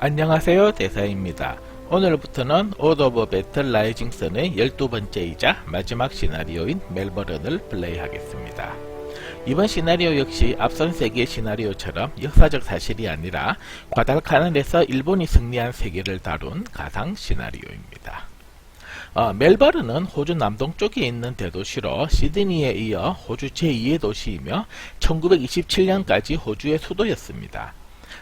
안녕하세요 대사입니다. 오늘부터는 오드 오브 배틀 라이징 선의 12번째이자 마지막 시나리오인 멜버른을 플레이하겠습니다. 이번 시나리오 역시 앞선 세계 시나리오처럼 역사적 사실이 아니라 과달카날에서 일본이 승리한 세계를 다룬 가상 시나리오입니다. 어, 멜버른은 호주 남동쪽에 있는 대도시로 시드니에 이어 호주 제2의 도시이며 1927년까지 호주의 수도였습니다.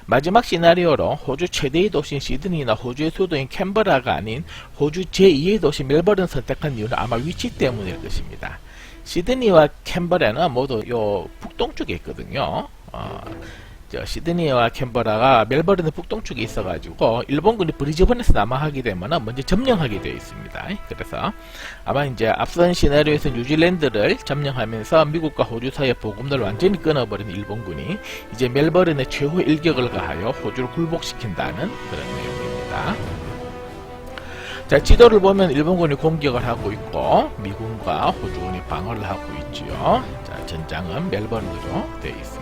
마지막 시나리오로 호주 최대의 도시인 시드니나 호주의 수도인 캔버라가 아닌 호주 제2의 도시 멜버른 선택한 이유는 아마 위치 때문일 것입니다. 시드니와 캔버라는 모두 요 북동쪽에 있거든요. 어, 저 시드니와 캔버라가 멜버른의 북동쪽에 있어가지고 일본군이 브리즈번에서 남하하게 되면 먼저 점령하게 되어 있습니다. 그래서 아마 이제 앞선 시나리오에서 뉴질랜드를 점령하면서 미국과 호주 사이의 보급로를 완전히 끊어버린 일본군이 이제 멜버른의 최후 일격을 가하여 호주를 굴복시킨다는 그런 내용입니다. 자, 지도를 보면 일본군이 공격을 하고 있고 미군과 호주군이 방어를 하고 있지요. 자, 전장은 멜버른으로 되어 있습니다.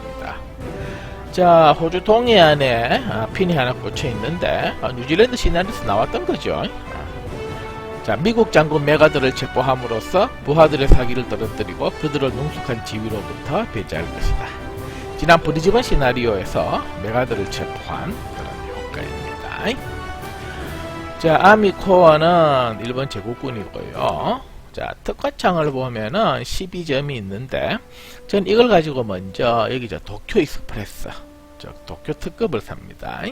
자, 호주 동해안에 아, 핀이 하나 꽂혀 있는데 아, 뉴질랜드 시나리오에서 나왔던 거죠. 아. 자, 미국 장군 메가드를 체포함으로써 부하들의 사기를 떨어뜨리고 그들을 능숙한 지위로부터 배제할 것이다. 지난 브리즈번 시나리오에서 메가드를 체포한 그런 효과입니다. 자, 아미 코어는 일본 제국군이고요. 자, 특화창을 보면은 12점이 있는데, 전 이걸 가지고 먼저 여기 저 도쿄 익스프레스, 저 도쿄 특급을 삽니다.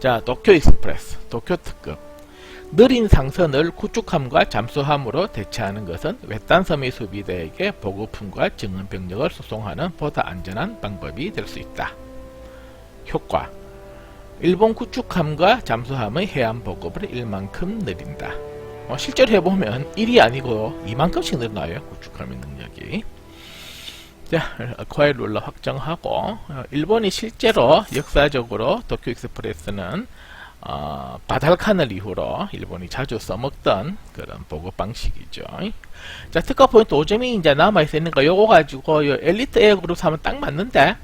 자, 도쿄 익스프레스, 도쿄 특급. 느린 상선을 구축함과 잠수함으로 대체하는 것은 외딴섬의 수비대에게 보급품과 증원 병력을 수송하는 보다 안전한 방법이 될 수 있다. 효과 일본 구축함과 잠수함의 해안 보급을 1만큼 느린다. 어, 실제로 해보면 1이 아니고 2만큼씩 늘어나요. 구축함의 능력이. 자, 과일 룰러 확정하고 어, 일본이 실제로 역사적으로 도쿄 익스프레스는 어, 바달칸을 이후로 일본이 자주 써먹던 그런 보급 방식이죠. 자, 특화 포인트 5점이 이제 남아있으니까 요거 가지고 요 엘리트 A 그룹 사면 딱 맞는데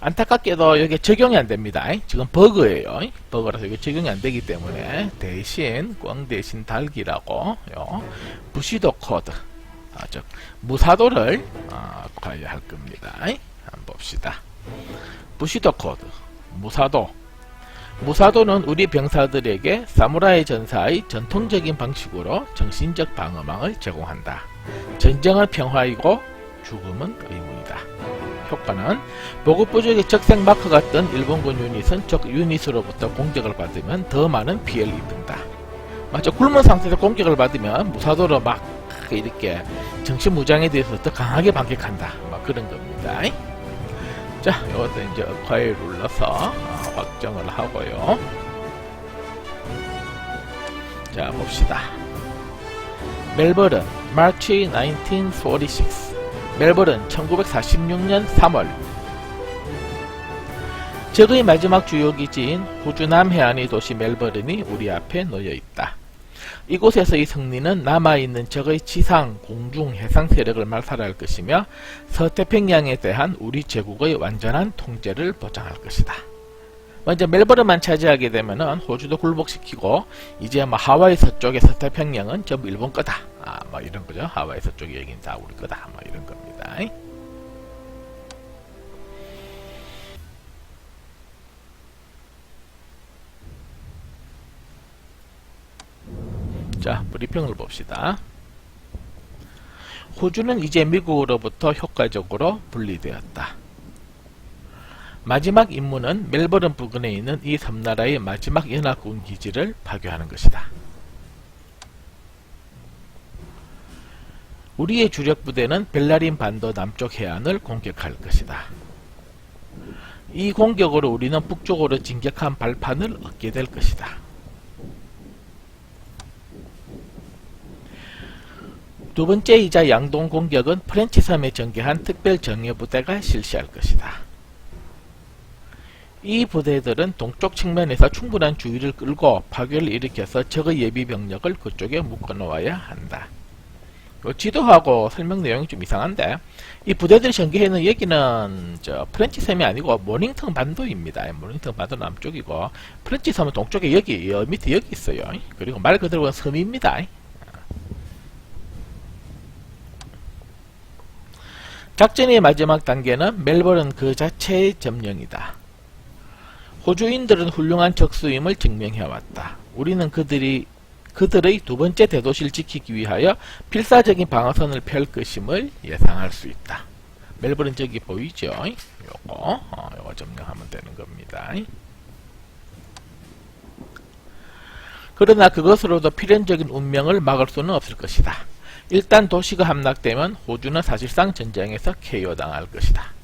안타깝게도 이게 적용이 안 됩니다. 지금 버그예요. 버그라서 이게 적용이 안 되기 때문에 대신 꽝 대신 달기라고 요 부시도 코드 아, 즉 무사도를 어, 과여할 겁니다. 한번 봅시다. 부시도 코드 무사도 무사도는 우리 병사들에게 사무라이 전사의 전통적인 방식으로 정신적 방어망을 제공한다. 전쟁은 평화이고 죽음은 의무이다. 효과는 보급 부족의 적색 마크가 뜬 일본군 유닛은 적 유닛으로부터 공격을 받으면 더 많은 피해를 입는다. 맞죠? 굶은 상태에서 공격을 받으면 무사도로 막 이렇게 정신 무장에 대해서 더 강하게 반격한다. 막 그런 겁니다. 자, 이것도 이제 과일 눌러서 확정을 하고요. 자, 봅시다. 멜버른, 마치 1946. 멜버른 1946년 3월 적의 마지막 주요 기지인 호주 남해안의 도시 멜버른이 우리 앞에 놓여 있다. 이곳에서의 승리는 남아있는 적의 지상, 공중, 해상 세력을 말살할 것이며 서태평양에 대한 우리 제국의 완전한 통제를 보장할 것이다. 먼저 멜버른만 차지하게 되면은 호주도 굴복시키고 이제 뭐 하와이 서쪽의 서태평양은 전부 일본 거다. 아, 뭐 이런 거죠. 하와이 서쪽 여긴 다 우리 거다. 뭐 이런 겁니다. 자, 브리핑을 봅시다. 호주는 이제 미국으로부터 효과적으로 분리되었다. 마지막 임무는 멜버른 부근에 있는 이 섬나라의 마지막 연합군 기지를 파괴하는 것이다. 우리의 주력 부대는 벨라린 반도 남쪽 해안을 공격할 것이다. 이 공격으로 우리는 북쪽으로 진격한 발판을 얻게 될 것이다. 두 번째이자 양동 공격은 프렌치 섬에 전개한 특별 정예 부대가 실시할 것이다. 이 부대들은 동쪽 측면에서 충분한 주의를 끌고 파괴를 일으켜서 적의 예비 병력을 그쪽에 묶어 놓아야 한다. 요 지도하고 설명 내용이 좀 이상한데 이 부대들이 전개해는 여기는 저 프렌치 섬이 아니고 모닝턴 반도입니다. 모닝턴 반도 남쪽이고 프렌치 섬은 동쪽에 여기 여 밑에 여기 있어요. 그리고 말 그대로 섬입니다. 작전의 마지막 단계는 멜버른 그 자체의 점령이다. 호주인들은 훌륭한 적수임을 증명해왔다. 우리는 그들이 그들의 두 번째 대도시를 지키기 위하여 필사적인 방어선을 펼 것임을 예상할 수 있다. 멜버른 저기 보이죠? 요거, 어, 요거 점령하면 되는 겁니다. 그러나 그것으로도 필연적인 운명을 막을 수는 없을 것이다. 일단 도시가 함락되면 호주는 사실상 전쟁에서 KO당할 것이다.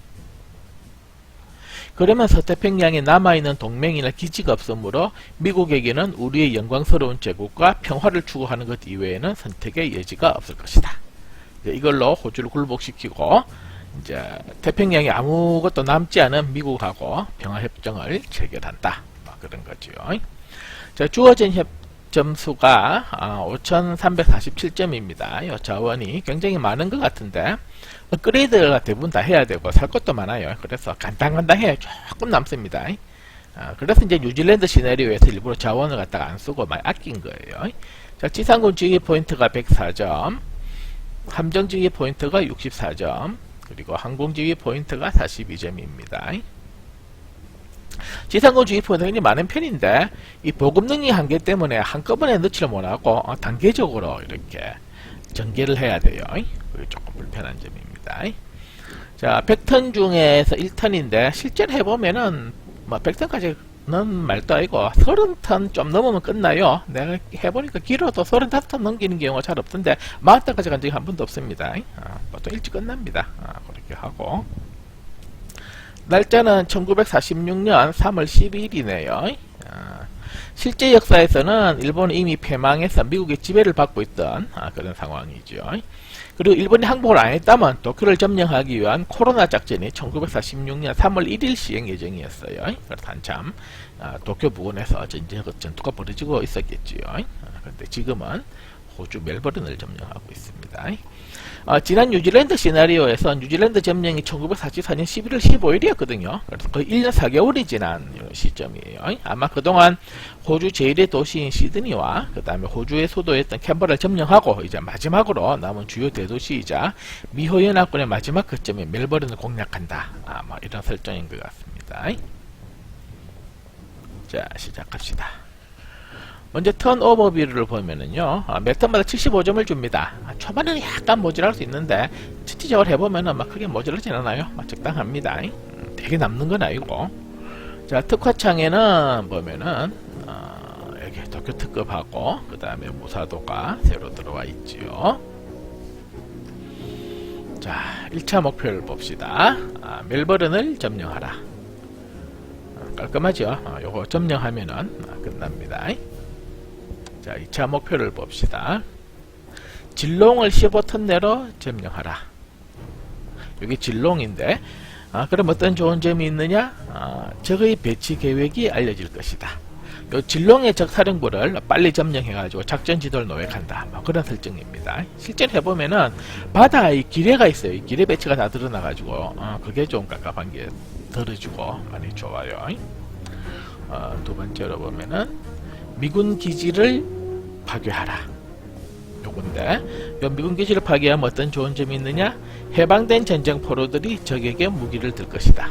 그러면 서 태평양에 남아있는 동맹이나 기지가 없으므로 미국에게는 우리의 영광스러운 제국과 평화를 추구하는 것 이외에는 선택의 여지가 없을 것이다. 이걸로 호주를 굴복시키고 이제 태평양에 아무것도 남지 않은 미국하고 평화협정을 체결한다. 뭐 그런 거죠. 자, 주어진 협 점수가 5,347점입니다. 이 자원이 굉장히 많은 것 같은데 업그레이드가 대부분 다 해야 되고 살 것도 많아요. 그래서 간당간당해 조금 남습니다. 아, 그래서 이제 뉴질랜드 시나리오에서 일부러 자원을 갖다가 안 쓰고 많이 아낀 거예요. 자, 지상군 지휘 포인트가 104점, 함정 지휘 포인트가 64점, 그리고 항공 지휘 포인트가 42점입니다. 지상군 주의 포인트가 굉장히 많은 편인데 이 보급 능력 한계 때문에 한꺼번에 넣지를 못하고 어, 단계적으로 이렇게 전개를 해야 돼요. 조금 불편한 점입니다. 자, 100턴 중에서 1턴인데 실제로 해보면은 뭐 100턴까지는 말도 아니고 30턴 좀 넘으면 끝나요. 내가 해보니까 길어도 35턴 넘기는 경우가 잘 없던데 40턴까지 간 적이 한 번도 없습니다. 아, 보통 일찍 끝납니다. 아, 그렇게 하고 날짜는 1946년 3월 12일이네요. 실제 역사에서는 일본은 이미 패망해서 미국의 지배를 받고 있던 아, 그런 상황이죠. 그리고 일본이 항복을 안 했다면 도쿄를 점령하기 위한 코로나 작전이 1946년 3월 1일 시행 예정이었어요. 그래서 한참 아, 도쿄 부근에서 전쟁 전투가 벌어지고 있었겠지요. 그런데 지금은 호주 멜버른을 점령하고 있습니다. 어, 지난 뉴질랜드 시나리오에서 뉴질랜드 점령이 1944년 11월 15일이었거든요. 그래서 거의 1년 4개월이 지난 시점이에요. 아마 그동안 호주 제1의 도시인 시드니와 그 다음에 호주의 수도였던 캔버라를 점령하고 이제 마지막으로 남은 주요 대도시이자 미호 연합군의 마지막 거점인 멜버른을 공략한다. 아, 뭐 이런 설정인 것 같습니다. 자, 시작합시다. 먼저 턴오버비를 보면은요 아, 몇 턴마다 75점을 줍니다. 아, 초반에는 약간 모자랄 수 있는데 실질적으로 해보면은 막 크게 모자라진 않아요. 막 적당합니다. 음, 되게 남는 건 아니고. 자 특화창에는 보면은 어, 여기 도쿄 특급하고 그 다음에 무사도가 새로 들어와 있지요. 자 1차 목표를 봅시다. 아, 멜버른을 점령하라. 아, 깔끔하죠? 아, 요거 점령하면은 아, 끝납니다 자, 2차 목표를 봅시다. 진롱을 15턴 내로 점령하라. 여기 진롱인데, 아, 그럼 어떤 좋은 점이 있느냐? 아, 적의 배치 계획이 알려질 것이다. 요 진롱의 적 사령부를 빨리 점령해가지고 작전 지도를 노획한다. 뭐 그런 설정입니다. 실제로 해보면은 바다에 기뢰가 있어요. 기뢰 배치가 다 드러나가지고 어, 그게 좀 깝깝한 게 덜어주고 많이 좋아요. 어, 두 번째로 보면은 미군 기지를 파괴하라. 요건데 요 미군 기지를 파괴하면 어떤 좋은 점이 있느냐? 해방된 전쟁 포로들이 적에게 무기를 들 것이다.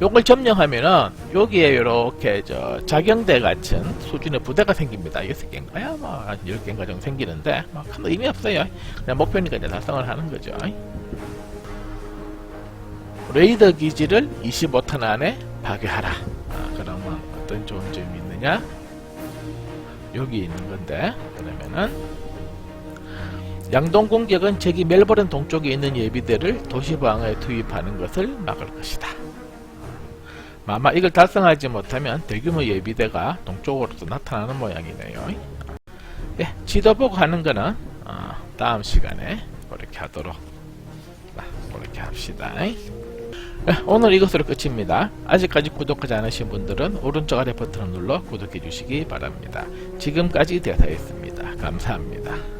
요걸 점령하면은 여기에 이렇게 저 자경대 같은 수준의 부대가 생깁니다. 6개인가요? 뭐한 10개인가 정도 생기는데 뭐큰 의미 없어요. 그냥 목표니까 이제 달성을 하는 거죠. 레이더 기지를 25턴 안에 파괴하라. 아, 그러면 어떤 좋은 점이 있느냐? 여기 있는 건데 그러면은 양동 공격은 적이 멜버른 동쪽에 있는 예비대를 도시 방어에 투입하는 것을 막을 것이다. 아마 이걸 달성하지 못하면 대규모 예비대가 동쪽으로도 나타나는 모양이네요. 예, 지도 보고 하는 거는 어, 다음 시간에 그렇게 하도록 그렇게 합시다. 네, 오늘 이것으로 끝입니다. 아직까지 구독하지 않으신 분들은 오른쪽 아래 버튼을 눌러 구독해 주시기 바랍니다. 지금까지 대사였습니다. 감사합니다.